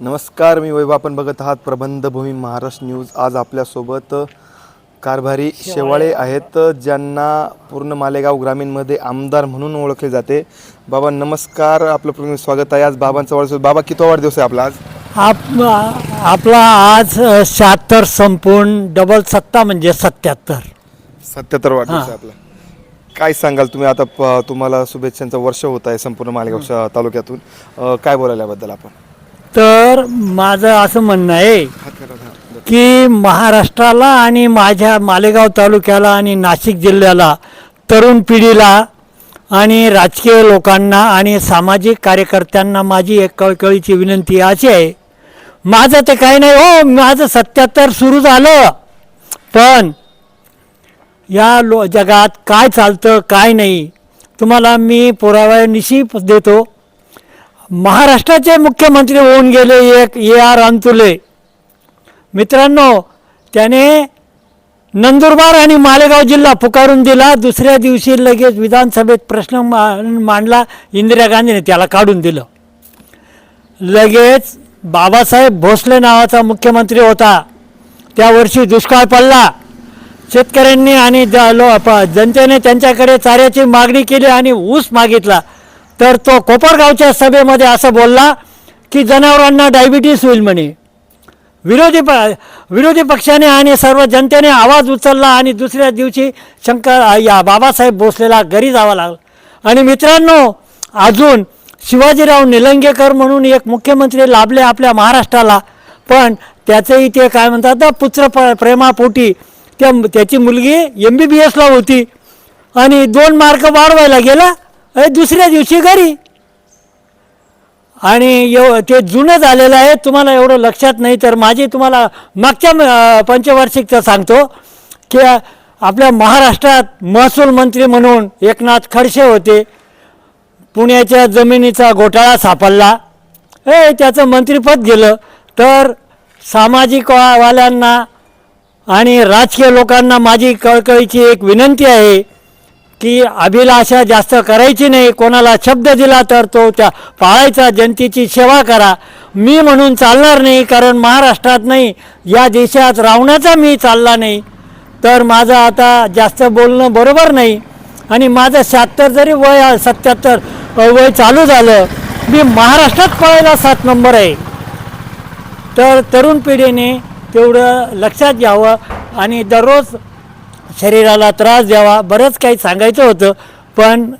नमस्कार मी वैभव. आपण बघत आहात प्रबंधभूमी महाराष्ट्र न्यूज. आज आपल्यासोबत कारभारी शेवाळे. आहेत ज्यांना पूर्ण मालेगाव ग्रामीणमध्ये आमदार म्हणून ओळखले जाते. बाबा नमस्कार. आपलं पूर्ण स्वागत आहे. आज बाबांचा वाढदिवस. बाबा किती वाढदिवस आहे आपला आज? आप आपला आज शहात्तर संपूर्ण डबल सत्ता म्हणजे सत्याहत्तर. सत्याहत्तर वाढदिवस आहे आपला. काय सांगाल तुम्ही? आता प- तुम्हाला शुभेच्छांचं वर्ष होत आहे संपूर्ण मालेगाव तालुक्यातून. अ, काय बोलायला याबद्दल आपण? तर माझं असं म्हणणं आहे की महाराष्ट्राला आणि माझ्या मालेगाव तालुक्याला आणि नाशिक जिल्ह्याला तरुण पिढीला आणि राजकीय लोकांना आणि सामाजिक कार्यकर्त्यांना माझी एक कळकळीची विनंती अशी आहे. माझं ते काही नाही हो माझं सत्याहत्तर सुरू झालं. पण या लो जगात काय चालतं काय नाही तुम्हाला मी पुराव्यानिशी देतो. महाराष्ट्राचे मुख्यमंत्री होऊन गेले एक ए आर अंतुले. मित्रांनो त्याने नंदुरबार आणि मालेगाव जिल्हा पुकारून दिला. दुसऱ्या दिवशी लगेच विधानसभेत प्रश्न मांडला. इंदिरा गांधीने त्याला काढून दिलं. लगेच बाबासाहेब भोसले नावाचा मुख्यमंत्री होता. त्या वर्षी दुष्काळ पडला. शेतकऱ्यांनी आणि ज- लो प- जनतेने त्यांच्याकडे चाऱ्याची मागणी केली आणि ऊस मागितला. तर तो कोपरगावच्या सभेमध्ये असं बोलला की जनावरांना डायबिटीस होईल म्हणे. विरोधी प विरोधी पक्षाने आणि सर्व जनतेने आवाज उचलला आणि दुसऱ्या दिवशी शंकर या बाबासाहेब भोसलेला घरी जावं लागलं. आणि मित्रांनो अजून शिवाजीराव निलंगेकर म्हणून एक मुख्यमंत्री लाभले आपल्या महाराष्ट्राला. पण त्याचंही ते काय म्हणतात तर पुत्र प प्रेमापोटी. त्या त्याची मुलगी एम बी बी एसला होती. आणि दोन मार्क वाढवायला गेला अरे दुसऱ्या दिवशी घरी. आणि एव ते जुनं झालेलं आहे तुम्हाला एवढं लक्षात नाही तर माझी तुम्हाला मागच्या पंचवार्षिकचं सांगतो की आपल्या महाराष्ट्रात महसूल मंत्री म्हणून एकनाथ खडसे होते. पुण्याच्या जमिनीचा घोटाळा सापडला. हे त्याचं मंत्रिपद गेलं. तर सामाजिक वाल्यांना आणि राजकीय लोकांना माझी कळकळीची एक विनंती आहे की अभिलाषा जास्त करायची नाही कोणाला शब्द दिला तर तो त्या पाळायचा जनतेची सेवा करा. मी म्हणून चालणार नाही कारण महाराष्ट्रात नाही या देशात रावणाचा मी चालला नाही. तर माझं आता जास्त बोलणं बरोबर नाही. आणि माझं शहात्तर जरी वय सत्याहत्तर वय चालू झालं मी महाराष्ट्रात पळायला सात नंबर आहे. तर तरुण पिढीने तेवढं लक्षात घ्यावं आणि दररोज शरीराला त्रास द्यावा बरंच काही सांगायचं होतं पण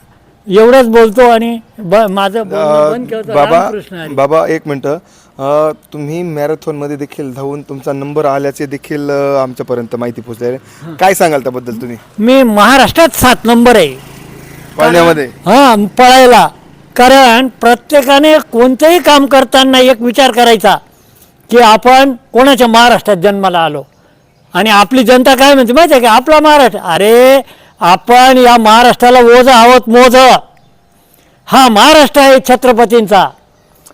एवढंच बोलतो आणि ब माझं बोलणं बंद बाबा रामकृष्ण हरी. बाबा एक मिनटं. अ, तुम्ही मॅरेथॉनमध्ये देखील धावून तुमचा नंबर आल्याचे देखील अ, आमच्यापर्यंत माहिती पोहोचली आहे. काय सांगाल त्याबद्दल तुम्ही? मी महाराष्ट्रात सात नंबर आहे. पाण्यामध्ये हां पळायला. कारण प्रत्येकाने कोणतंही काम करताना एक विचार करायचा की आपण कोणाच्या महाराष्ट्रात जन्माला आलो? आणि आपली जनता काय म्हणते माहिती आहे का? आपला महाराष्ट्र अरे आपण या महाराष्ट्राला ओझ आहोत मोज हा महाराष्ट्र आहे छत्रपतींचा.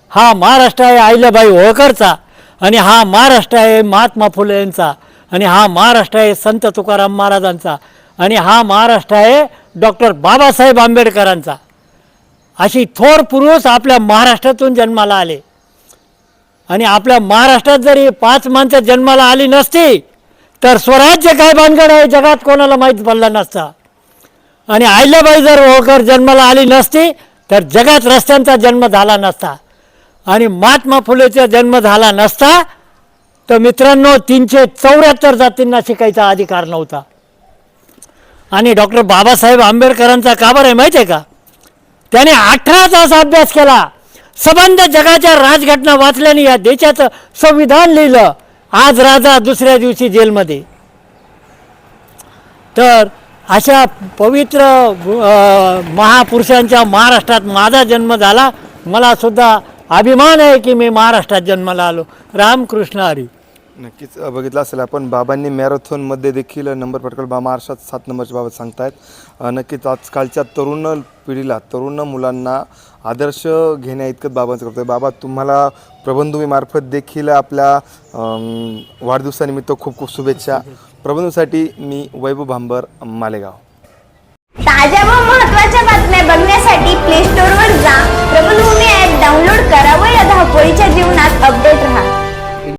हा महाराष्ट्र आहे अहिल्याबाई होळकरचा. आणि हा महाराष्ट्र आहे महात्मा फुले यांचा आणि हा महाराष्ट्र आहे संत तुकाराम महाराजांचा. आणि हा महाराष्ट्र आहे डॉक्टर बाबासाहेब आंबेडकरांचा. अशी थोर पुरुष आपल्या महाराष्ट्रातून जन्माला आले. आणि आपल्या महाराष्ट्रात जरी पाच माणसं जन्माला आली नसती तर स्वराज्य काय भानगड आहे? जगात कोणाला माहीत पडला नसता. आणि अहिल्याबाई जर होळकर जन्माला आली नसती तर जगात रस्त्यांचा जन्म झाला नसता. आणि महात्मा फुलेचा जन्म झाला नसता तर मित्रांनो तीनशे चौऱ्याहत्तर जातींना शिकायचा अधिकार नव्हता. आणि डॉक्टर बाबासाहेब आंबेडकरांचा का बरं आहे माहिती आहे का? त्याने अठरा तास अभ्यास केला. सबंध जगाच्या राजघटना वाचल्याने या देशाचं संविधान लिहिलं. आज राजा दुसऱ्या दिवशी जेलमध्ये. तर अशा पवित्र महापुरुषांच्या महाराष्ट्रात माझा जन्म झाला. मला सुद्धा अभिमान आहे की मी महाराष्ट्रात जन्माला आलो. रामकृष्ण हरी. नक्कीच बघितलं असेल आपण बाबांनी मॅरेथॉनमध्ये देखील नंबर पटकल बा महाराष्ट्रात सात नंबरच्या बाबत सांगतायत. नक्कीच आजकालच्या तरुण पिढीला तरुण मुलांना आदर्श घेण्या इतकंच बाबांचं करतो बाबा तुम्हाला प्रबंधभूमीमार्फत देखील आपल्या वाढदिवसानिमित्त खूप खूप शुभेच्छा. प्रबंधूसाठी मी वैभव भांबर मालेगाव. ताज्या व महत्त्वाच्या बातम्या बघण्यासाठी प्ले स्टोअरवर जा. प्रबंधभूमी ऍप डाऊनलोड करा व या धावपळीच्या जीवनात अपडेट राहा.